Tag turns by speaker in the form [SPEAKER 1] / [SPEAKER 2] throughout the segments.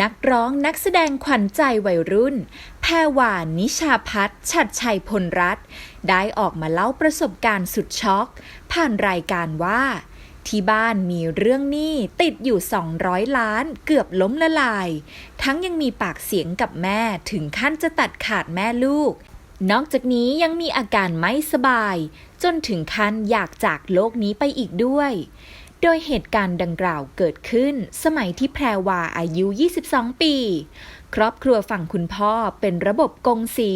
[SPEAKER 1] นักร้องนักแสดงขวัญใจวัยรุ่น แพรวานิชาพัฒน์ชัดชัยพลรัตน์ได้ออกมาเล่าประสบการณ์สุดช็อก ผ่านรายการว่า ที่บ้านมีเรื่องหนี้ติดอยู่ 200 ล้านเกือบล้มละลาย ทั้งยังมีปากเสียงกับแม่ถึงขั้นจะตัดขาดแม่ลูก นอกจากนี้ยังมีอาการไม่สบาย จนถึงขั้นอยากจากโลกนี้ไปอีกด้วย โดยเหตุการณ์ดังกล่าวเกิดขึ้น สมัยที่แพรวาอายุ 22 ปี ครอบครัวฝั่งคุณพ่อเป็นระบบกงสี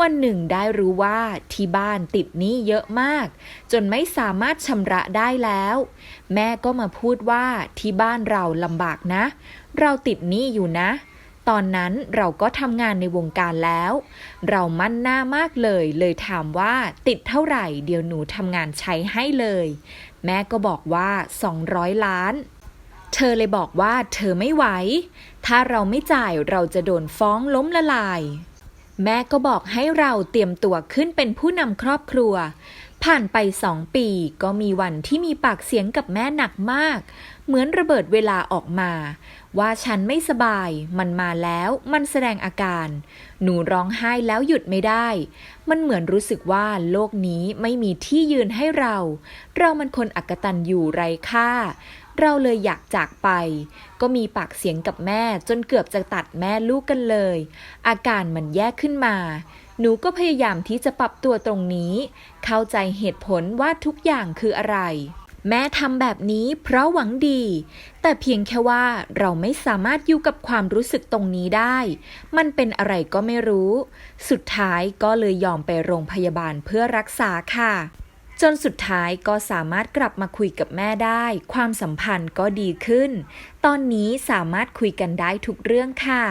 [SPEAKER 1] วันหนึ่งได้รู้ว่าที่บ้านติดหนี้เยอะมาก จนไม่สามารถชำระได้แล้ว แม่ก็มาพูดว่าที่บ้านเราลำบากนะ เราติดหนี้อยู่นะ ตอนนั้นเราก็ทำงานในวงการแล้ว เรามั่นหน้ามากเลย เลยถามว่าติดเท่าไหร่เดี๋ยวหนูทำงานใช้ให้เลย แม่ก็บอกว่า 200 ล้าน เธอเลยบอกว่าเธอไม่ไหว ถ้าเราไม่จ่ายเราจะโดนฟ้องล้มละลาย แม่ก็บอกให้เราเตรียมตัวขึ้นเป็นผู้นำครอบครัว ผ่านไปสองปีก็มีวันที่มีปากเสียงกับแม่หนักมาก เหมือนระเบิดเวลาออกมา ว่าฉันไม่สบาย มันมาแล้วมันแสดงอาการ หนูร้องไห้แล้วหยุดไม่ได้ มันเหมือนรู้สึกว่าโลกนี้ไม่มีที่ยืนให้เรา เรามันคนอักตันอยู่ไร้ค่า เราเลยอยากจากไป ก็มีปากเสียงกับแม่จนเกือบจะตัดแม่ลูกกันเลย อาการมันแย่ขึ้นมา หนูก็พยายามที่จะปรับตัวตรงนี้ เข้าใจเหตุผลว่าทุกอย่างคืออะไร แม่ทำแบบนี้เพราะหวังดี แต่เพียงแค่ว่าเราไม่สามารถอยู่กับความรู้สึกตรงนี้ได้ มันเป็นอะไรก็ไม่รู้ สุดท้ายก็เลยยอมไปโรงพยาบาลเพื่อรักษาค่ะจนสุดท้ายก็สามารถกลับมาคุยกับแม่ได้ ความสัมพันธ์ก็ดีขึ้น ตอนนี้สามารถคุยกันได้ทุกเรื่องค่ะ